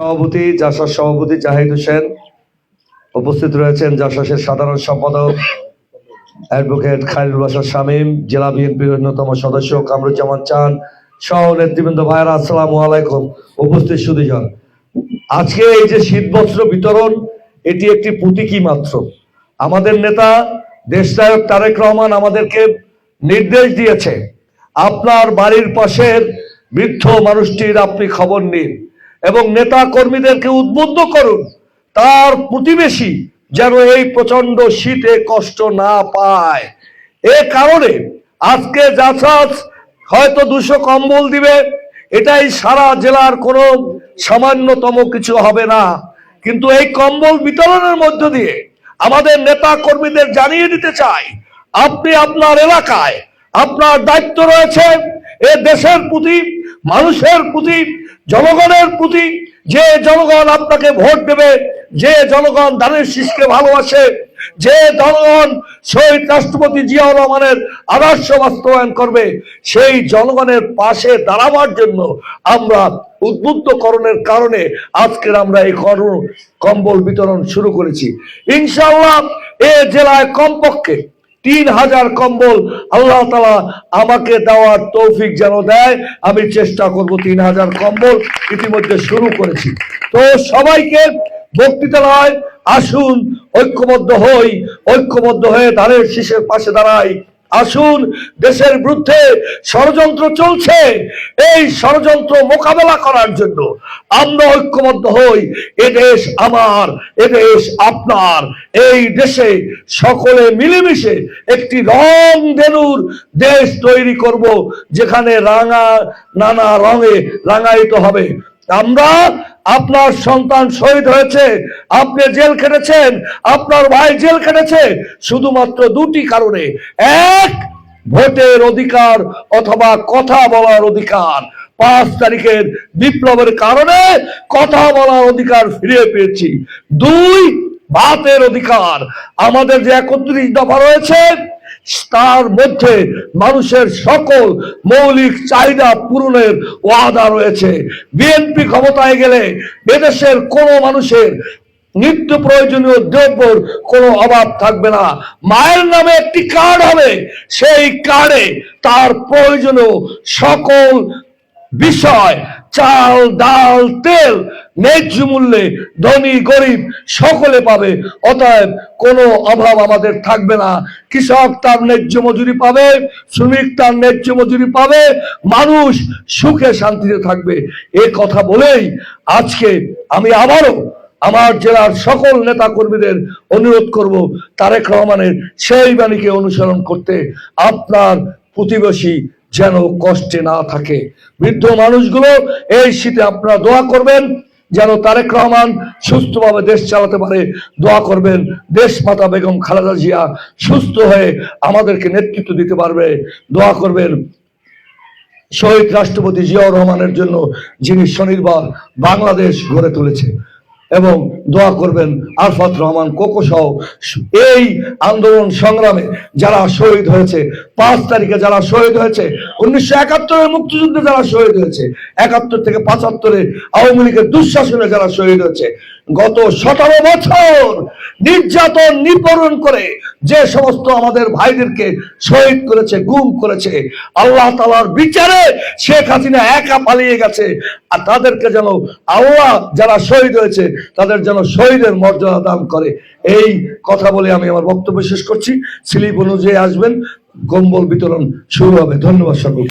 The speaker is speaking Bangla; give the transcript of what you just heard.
সভাপতি জাসাস সভাপতি জাহিদ হোসেন উপস্থিত রয়েছেন জাসাসের সাধারণ সম্পাদক, অ্যাডভোকেট খায়রুল বাসার শামীম, জেলা বিএনপির অন্যতম সদস্য কামরুজ্জামান চান সহ নেতৃবৃন্দ ভাইয়েরা, আসসালামু আলাইকুম। উপস্থিত সুদীজন আজকে এই যে শীত বস্ত্র বিতরণ, এটি একটি প্রতীকী মাত্র। আমাদের নেতা, দেশনায়ক তারেক রহমান আমাদেরকে নির্দেশ দিয়েছে, আপনার বাড়ির পাশের বৃদ্ধ মানুষটির আপনি খবর নিন। এবং নেতা কর্মীদেরকে উদ্বুদ্ধ করুন। তার প্রতিবেশী যেন এই প্রচণ্ড শীতে কষ্ট না পায়। এ কারণে আজকে যাচাস হয়তো দুশো কম্বল দিবে। এটাই সারা জেলার কোনো সামান্যতম কিছু হবে না। কিন্তু এই কম্বল বিতরণের মধ্য দিয়ে আমাদের নেতা কর্মীদের জানিয়ে দিতে চাই, আপনি আপনার এলাকায় আপনার দায়িত্ব রয়েছে। এ দেশের প্রতি, মানুষের প্রতি জনগণের প্রতি যে জনগণ আপনাকে ভোট দেবে, যে জনগণ ধানের শীষকে ভালোবাসে, যে জনগণ শহীদ রাষ্ট্রপতি জিয়াউর রহমানের আদর্শ বাস্তবায়ন করবে, সেই জনগণের পাশে দাঁড়াবার জন্য আমরা উদ্বুদ্ধকরণের কারণে আজকের আমরা এই কম্বল বিতরণ শুরু করেছি। ইনশাআল্লাহ এ জেলায় কমপক্ষে তিন হাজার কম্বল আল্লাহ তালা আমাকে দেওয়ার তৌফিক যেন দেয়, আমি চেষ্টা করব তিন হাজার কম্বল ইতিমধ্যে শুরু করেছি। তো সবাইকে বক্তৃতা নয় আসুন, ঐক্যবদ্ধ হই, ঐক্যবদ্ধ হয়ে ধানের শীষের পাশে দাঁড়াই। আসুন, দেশের বিরুদ্ধে ষড়যন্ত্র চলছে। এই ষড়যন্ত্র মোকাবেলা করার জন্য আমরা ঐক্যবদ্ধ হই। এ দেশ আমার, এ দেশ আপনার। এই দেশে সকলে মিলেমিশে একটি রং ধেনুর দেশ তৈরি করব, যেখানে রাঙা, নানা রঙে রাঙায়িত হবে। আমরা আপনার সন্তান শহীদ হয়েছে, আপনি জেল খেটেছেন, আপনার ভাই জেল খেটেছে, শুধুমাত্র দুটি কারণে। এক, ভোটের অধিকার অথবা কথা বলার অধিকার। পাঁচ তারিখের বিপ্লবের কারণে কথা বলার অধিকার ফিরে পেয়েছি। দুই ভাতের অধিকার আমাদের যে একত্রিশ দফা রয়েছে, তার মধ্যে মানুষের সকল মৌলিক চাহিদা পূরণের ওয়াদা রয়েছে। বিএনপি ক্ষমতায় গেলে এদেশের কোনো মানুষের নিত্য প্রয়োজনীয় দ্রব্যর কোনো অভাব থাকবে না। মায়ের নামে একটি কার্ড হবে, সেই কার্ডে তার প্রয়োজনীয় সকল বিষয় চাল, ডাল, তেল ন্যায্য মূল্যে ধনী, গরিব সকলে পাবে। অতএব কোনো অভাব আমাদের থাকবে না। কৃষক তার ন্যায্য মজুরি পাবে, শ্রমিক তার ন্যায্য মজুরি পাবে, মানুষ সুখে শান্তিতে থাকবে। এ কথা বলেই আজকে আমি আবারও আমার জেলার সকল নেতা কর্মীদের অনুরোধ করব, তারেক রহমানের সেই বাণীকে অনুসরণ করতে আপনার প্রতিবেশী যেন কষ্টে না থাকে। বৃদ্ধ মানুষগুলো এই শীতে আপনারা দোয়া করবেন, যেন তারেক রহমান সুস্থভাবে দেশ চালাতে পারে। দোয়া করবেন, দেশ মাতা বেগম খালেদা জিয়া সুস্থ হয়ে আমাদেরকে নেতৃত্ব দিতে পারবে। দোয়া করবেন শহীদ রাষ্ট্রপতি জিয়াউর রহমানের জন্য, যিনি স্বনির্ভর বাংলাদেশ গড়ে তুলেছে। এবং দোয়া করবেন আরফাত রহমান কোকো সহ এই আন্দোলন সংগ্রামে যারা শহীদ হয়েছে, পাঁচ তারিখে যারা শহীদ হয়েছে, উনিশশো একাত্তরের মুক্তিযুদ্ধে যারা শহীদ হয়েছে, একাত্তর থেকে পাঁচাত্তরে আওয়ামী লীগের দুঃশাসনে যারা শহীদ হয়েছে, গত সতেরো বছর নির্যাতন নিপরণ করে যে সমস্ত আমাদের ভাইদেরকে শহীদ করেছে, গুম করেছে, আল্লাহ তালার বিচারে শেখ হাসিনা একা পালিয়ে গেছে। আর তাদেরকে যেন আল্লাহ যারা শহীদ হয়েছে, তাদের যেন শহীদের মর্যাদা দান করে। এই কথা বলে আমি আমার বক্তব্য শেষ করছি। স্লিপ অনুযায়ী আসবেন। কম্বল বিতরণ শুরু হবে। ধন্যবাদ সকল